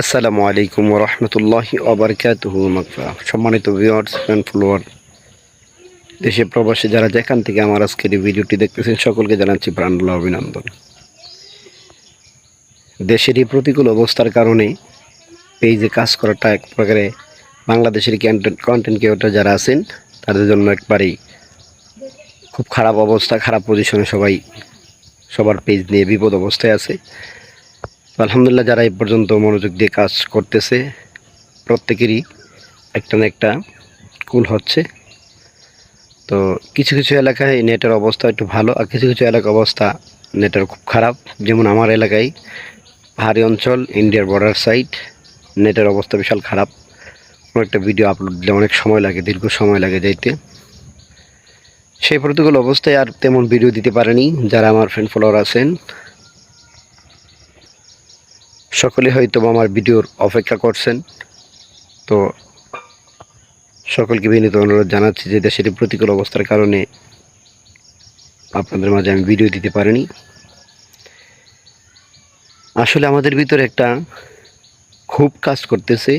আসসালামু আলাইকুম রহমতুল্লাহ অবরকাতুহু মাকফা সম্মানিত ভিউয়ার্স ফ্যান ফলোয়ার দেশে প্রবাসী যারা যেখান থেকে আমার আজকের এই ভিডিওটি দেখতেছেন, সকলকে জানাচ্ছি প্রাণুল্লাহ অভিনন্দন। দেশের এই প্রতিকূল অবস্থার কারণে পেজে কাজ করাটা এক প্রকারে বাংলাদেশের কন্টেন্ট ক্রিয়েটর যারা আছেন, তাদের জন্য একবারেই খুব খারাপ অবস্থা, খারাপ পজিশনে সবাই সবার পেজ নিয়ে বিপদ অবস্থায় আছে। আলহামদুলিল্লাহ যারা এই পর্যন্ত মনোযোগ দিয়ে কাজ করতেছে, প্রত্যেকেরই একটা না একটা কুল হচ্ছে। তো কিছু কিছু এলাকায় নেটের অবস্থা একটু ভালো, আর কিছু কিছু এলাকার অবস্থা নেটের খুব খারাপ। যেমন আমার এলাকায়, পাহাড়ি অঞ্চল, ইন্ডিয়ার বর্ডার সাইড নেটের অবস্থা বিশাল খারাপ। কোনো একটা ভিডিও আপলোড দিলে অনেক সময় লাগে, দীর্ঘ সময় লাগে যাইতে। সেই প্রতিকূল অবস্থায় আর তেমন ভিডিও দিতে পারেনি। যারা আমার ফ্রেন্ড ফলোয়ার আছেন সকলে হয়তো আমার ভিডিওর অপেক্ষা করছেন। তো সকলকে বিনীত অনুরোধ জানাচ্ছি যে দেশের প্রতিকূল অবস্থার কারণে আপনাদের মাঝে আমি ভিডিও দিতে পারিনি। আসলে আমাদের ভিতরে একটা খুব কাজ করতেছে।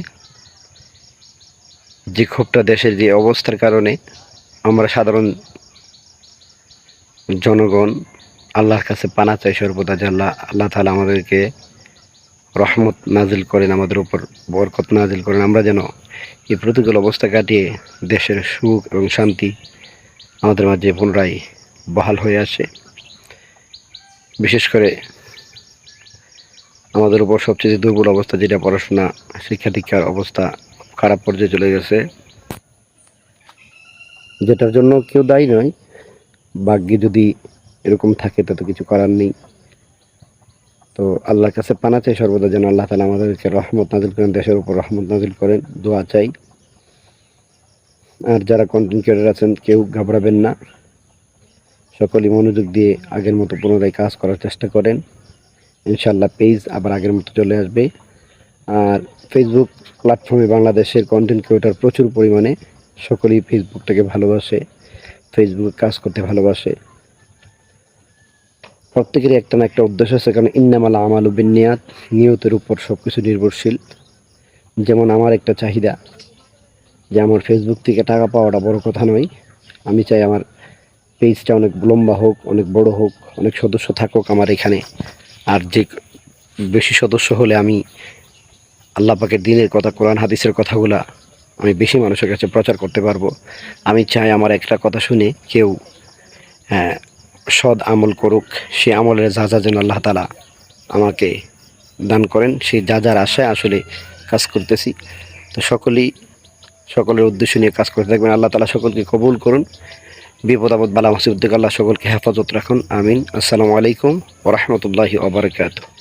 যে ক্ষোভটা দেশের যে অবস্থার কারণে আমরা সাধারণ জনগণ আল্লাহর কাছে পানা চাই সর্বদা যে আল্লাহ আল্লাহ তালা আমাদেরকে রহমত নাজিল করেন, আমাদের উপর বরকত নাজিল করেন। আমরা যেন এই প্রতিকূল অবস্থা কাটিয়ে দেশের সুখ এবং শান্তি আমাদের মাঝে পুনরায় বহাল হয়ে আসে। বিশেষ করে আমাদের উপর সবচেয়ে দুর্বল অবস্থা যেটা পড়াশোনা শিক্ষা দীক্ষার অবস্থা খারাপ পর্যায়ে চলে গেছে। যেটার জন্য কেউ দায়ী নয়। ভাগ্যে যদি এরকম থাকে তো কিছু করার নেই। তো আল্লাহর কাছে পানা চাই সর্বদা যেন আল্লাহ তালা আমাদেরকে রহমত নাজিল করেন, দেশের উপর রহমত নাজিল করেন, দোয়া চাই। আর যারা কন্টেন্ট ক্রিয়েটার আছেন, কেউ ঘাবড়াবেন না। সকলেই মনোযোগ দিয়ে আগের মতো পুনরায় কাজ করার চেষ্টা করেন। ইনশাল্লাহ পেজ আবার আগের মতো চলে আসবে। আর ফেসবুক প্ল্যাটফর্মে বাংলাদেশের কন্টেন্ট ক্রিয়েটার প্রচুর পরিমাণে, সকলেই ফেসবুকটাকে ভালোবাসে। ফেসবুকে কাজ করতে ভালোবাসে। প্রত্যেকেরই একটা না একটা উদ্দেশ্য আছে, কারণ ইন্নামালা আমাল বিনিয়াত নিয়তের উপর সব কিছু নির্ভরশীল। যেমন আমার একটা চাহিদা, যে আমার ফেসবুক থেকে টাকা পাওয়াটা বড় কথা নয়। আমি চাই আমার পেজটা অনেক লম্বা হোক, অনেক বড় হোক, অনেক সদস্য থাকুক আমার এখানে। আর যে বেশি সদস্য হলে আমি আল্লাহ পাকের দিনের কথা, কোরআন, হাদিসের কথাগুলা আমি বেশি মানুষের কাছে প্রচার করতে পারব। আমি চাই আমার একটা কথা শুনে কেউ হ্যাঁ সৎ আমল করুক, সে আমলের যা যা যেন আল্লাহ তালা আমাকে দান করেন সেই যা যার আশায় আসলে কাজ করতেছি। তো সকলেই, সকলের উদ্দেশ্য নিয়ে কাজ করতে থাকবেন। আল্লাহ তালা সকলকে কবুল করুন। বিপদ আপদ বালা মাসিউদ্দিক আল্লাহ সকলকে হেফাজত রাখুন। আমিন। আসসালামু আলাইকুম ওরহমতুল্লাহি ওবরাকাতু